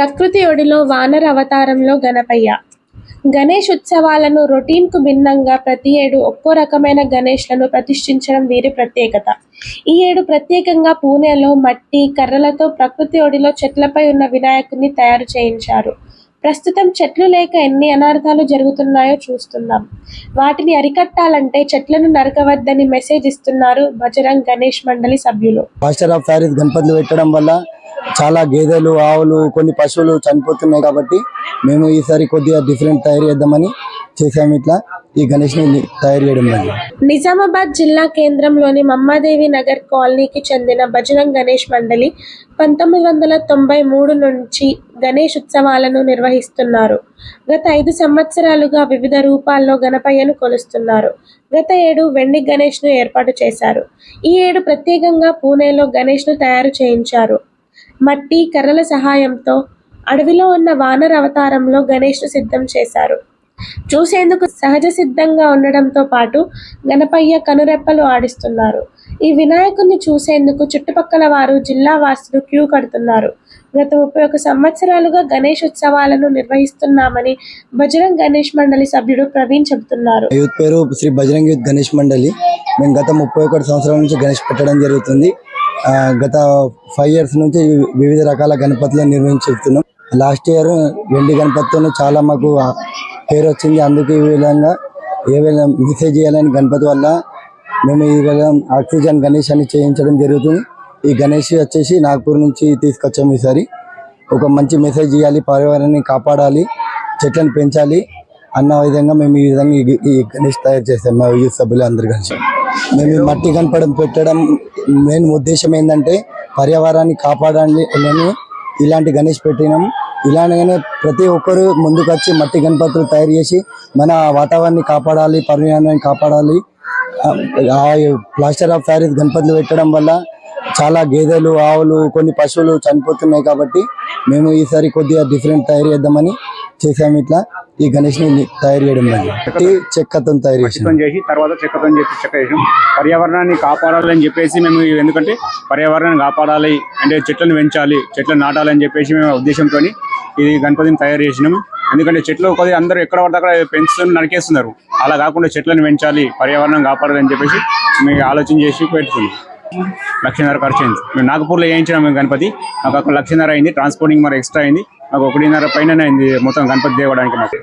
ప్రకృతి ఒడిలో వానర అవతారంలో గణపయ్య. గణేష్ ఉత్సవాలను రొటీన్కు భిన్నంగా ప్రతి ఏడు ఒక్కో రకమైన గణేష్లను ప్రతిష్ఠించడం వీరి ప్రత్యేకత. ఈ ఏడు ప్రత్యేకంగా పూణేలో మట్టి కర్రలతో ప్రకృతి ఒడిలో చెట్లపై ఉన్న వినాయకుడిని తయారు చేయించారు. ప్రస్తుతం చెట్లు లేక ఎన్ని అనార్థాలు జరుగుతున్నాయో చూస్తున్నాం. వాటిని అరికట్టాలంటే చెట్లను నరకవద్దని మెసేజ్ ఇస్తున్నారు బజరంగ్ గణేష్ మండలి సభ్యులు. ఆఫ్ గణపతులు పెట్టడం వల్ల చాలా గేదెలు ఆవులు కొన్ని పశువులు చనిపోతున్నాయి కాబట్టి మేము ఈసారి కొద్దిగా డిఫరెంట్ తయారు చేద్దామని చేసాము ఇట్లా. ఈ గణేష్ని తయారు చేయడం నిజామాబాద్ జిల్లా కేంద్రంలోని మమ్మాదేవి నగర్ కాలనీకి చెందిన బజరంగ్ గణేష్ మండలి పంతొమ్మిది వందల తొంభై మూడు నుంచి గణేష్ ఉత్సవాలను నిర్వహిస్తున్నారు. గత ఐదు సంవత్సరాలుగా వివిధ రూపాల్లో గణపయ్యను కొలుస్తున్నారు. గత ఏడు వెండి గణేష్ను ఏర్పాటు చేశారు. ఈ ఏడు ప్రత్యేకంగా పూణేలో గణేష్ను తయారు చేయించారు. మట్టి కర్రల సహాయంతో అడవిలో ఉన్న వానర అవతారంలో గణేష్ను సిద్ధం చేశారు. చూసేందుకు సహజ సిద్ధంగా ఉండడంతో పాటు గణపయ్య కనురెప్పలు ఆడిస్తున్నారు. ఈ వినాయకుడిని చూసేందుకు చుట్టుపక్కల వారు జిల్లా వాసులు క్యూ కడుతున్నారు. గత ముప్పై ఒక సంవత్సరాలుగా గణేష్ ఉత్సవాలను నిర్వహిస్తున్నామని బజరంగ్ గణేష్ మండలి సభ్యుడు ప్రవీణ్ చెబుతున్నారు. యూత్ పేరు శ్రీ బజరంగ్ యూత్ గణేష్ మండలి. మేము గత ముప్పై ఒకటి సంవత్సరాల నుంచి గణేష్ పెట్టడం జరుగుతుంది. గత ఫైవ్ ఇయర్స్ నుంచి వివిధ రకాల గణపతులను నిర్వహించుతున్నాం లాస్ట్ ఇయర్ వెండి గణపతితోనే చాలా మాకు పేరు వచ్చింది. అందుకే ఈ విధంగా ఏ విధంగా మెసేజ్ చేయాలని గణపతి వల్ల మేము ఈ విధంగా ఆక్సిజన్ గణేష్ అని చేయించడం జరుగుతుంది. ఈ గణేష్ వచ్చేసి నాగ్పూర్ నుంచి తీసుకొచ్చాము ఈసారి. ఒక మంచి మెసేజ్ ఇవ్వాలి పర్యావరణాన్ని కాపాడాలి చెట్లను పెంచాలి అన్న విధంగా మేము ఈ విధంగా ఈ- గణేష్ తయారు చేస్తాం మా యూత్ సభ్యులు అందరు కలిసి. మేము మట్టి కనపడం పెట్టడం మెయిన్ ఉద్దేశం ఏంటంటే పర్యావరణాన్ని కాపాడాలి ఇలాంటి గణేష్ పెట్టినాం. ఇలానే ప్రతి ఒక్కరు ముందుకు వచ్చి మట్టి గణపతులు తయారు చేసి మన వాతావరణాన్ని కాపాడాలి పర్యావరణాన్ని కాపాడాలి. ఆ ప్లాస్టర్ ఆఫ్ ప్యారిస్ గణపతులు పెట్టడం వల్ల చాలా గేదెలు ఆవులు కొన్ని పశువులు చనిపోతున్నాయి కాబట్టి మేము ఈసారి కొద్దిగా డిఫరెంట్ తయారు చేద్దామని చేసాము ఇట్లా. ఈ గణేష్ని తయారు చేయడం చెక్కతో తయారు చేసాం చెక్కతో చేసి తర్వాత చెక్కతో చేసి చెక్క చేసాం పర్యావరణాన్ని కాపాడాలని చెప్పేసి మేము ఎందుకంటే పర్యావరణాన్ని కాపాడాలి అంటే చెట్లను పెంచాలి చెట్లను నాటాలని చెప్పేసి మేము ఉద్దేశంతో ఇది గణపతిని తయారు చేసినాం ఎందుకంటే చెట్లు కొద్దిగా అందరూ ఎక్కడ పడితే అక్కడ పెంచుకొని నరికేస్తున్నారు. అలా కాకుండా చెట్లను పెంచాలి పర్యావరణం కాపాడాలని చెప్పేసి మేము ఆలోచన చేసి పెడుతున్నాం. లక్షన్నర ఖర్చు అయింది. మేము నాగపూర్లో వేయించినాం మేము గణపతి. మాకు అక్కడ లక్షన్నర అయింది ట్రాన్స్పోర్టింగ్ మరి ఎక్స్ట్రా అయింది. మాకు ఒకటిన్నర పైన అయింది మొత్తం గణపతి దేవడానికి మాకు.